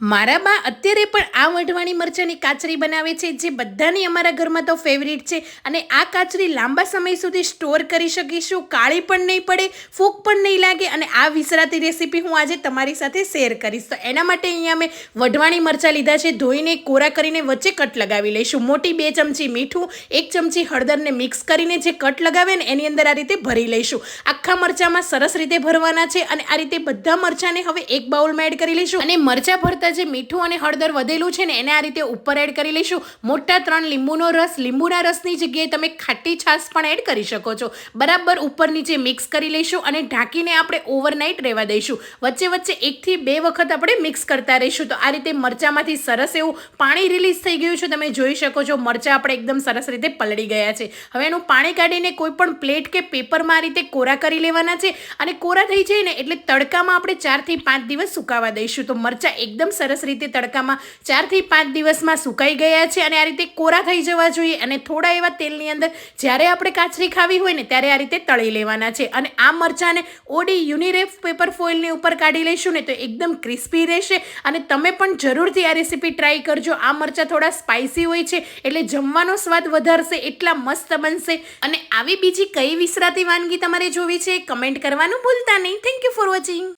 મારા બા અત્યારે પણ આ વઢવાણી મરચાંની કાચરી બનાવે છે, જે બધાની અમારા ઘરમાં તો ફેવરિટ છે. અને આ કાચરી લાંબા સમય સુધી સ્ટોર કરી શકીશું, કાળી પણ નહીં પડે ફૂગ પણ નહીં લાગે અને આ વિસરાતી રેસીપી હું આજે તમારી સાથે શેર કરીશ. તો એના માટે અહીંયા અમે વઢવાણી મરચાં લીધા છે, ધોઈને કોરા કરીને વચ્ચે કટ લગાવી લઈશું. મોટી બે ચમચી મીઠું, એક ચમચી હળદરને મિક્સ કરીને જે કટ લગાવે ને એની અંદર આ રીતે ભરી લઈશું. આખા મરચાંમાં સરસ રીતે ભરવાના છે અને આ રીતે બધા મરચાંને હવે એક બાઉલમાં એડ કરી લઈશું. અને મરચાં ભરતા જે મીઠું અને હળદર વધેલું છે ને, એને આ રીતે ઉપર એડ કરી લઈશું. મોટા ત્રણ લીંબુનો રસ, લીંબુના રસની જગ્યાએ તમે ખાટી છાશ પણ એડ કરી શકો છો. બરાબર ઉપર નીચે મિક્સ કરી લઈશું અને ઢાંકીને આપણે ઓવરનાઇટ રહેવા દઈશું. વચ્ચે વચ્ચે એકથી બે વખત આપણે મિક્સ કરતા રહીશું. તો આ રીતે મરચાંમાંથી સરસ એવું પાણી રિલીઝ થઈ ગયું છે. તમે જોઈ શકો છો મરચાં આપણે એકદમ સરસ રીતે પલળી ગયા છે. હવે એનું પાણી કાઢીને કોઈ પણ પ્લેટ કે પેપરમાં આ રીતે કોરા કરી લેવાના છે. અને કોરા થઈ જાય ને એટલે તડકામાં આપણે ચારથી પાંચ દિવસ સુકાવા દઈશું. તો મરચાં એકદમ સરસ રીતે તડકામાં ચારથી પાંચ દિવસમાં સુકાઈ ગયા છે અને આ રીતે કોરા થઈ જવા જોઈએ અને થોડા એવા તેલની અંદર જ્યારે આપણે કાચરી ખાવી હોય ને ત્યારે આ રીતે તળી લેવાના છે. અને આ મરચાંને ઓડી યુનિરેફ પેપર ફોઇલની ઉપર કાઢી લઈશું ને તો એકદમ ક્રિસ્પી રહેશે અને તમે પણ જરૂરથી આ રેસીપી ટ્રાય કરજો. આ મરચાં થોડા સ્પાઇસી હોય છે એટલે જમવાનો સ્વાદ વધારશે, એટલા મસ્ત બનશે. અને આવી બીજી કઈ વિસરાતી વાનગી તમારે જોવી છે કમેન્ટ કરવાનું ભૂલતા નહીં. Thank you for watching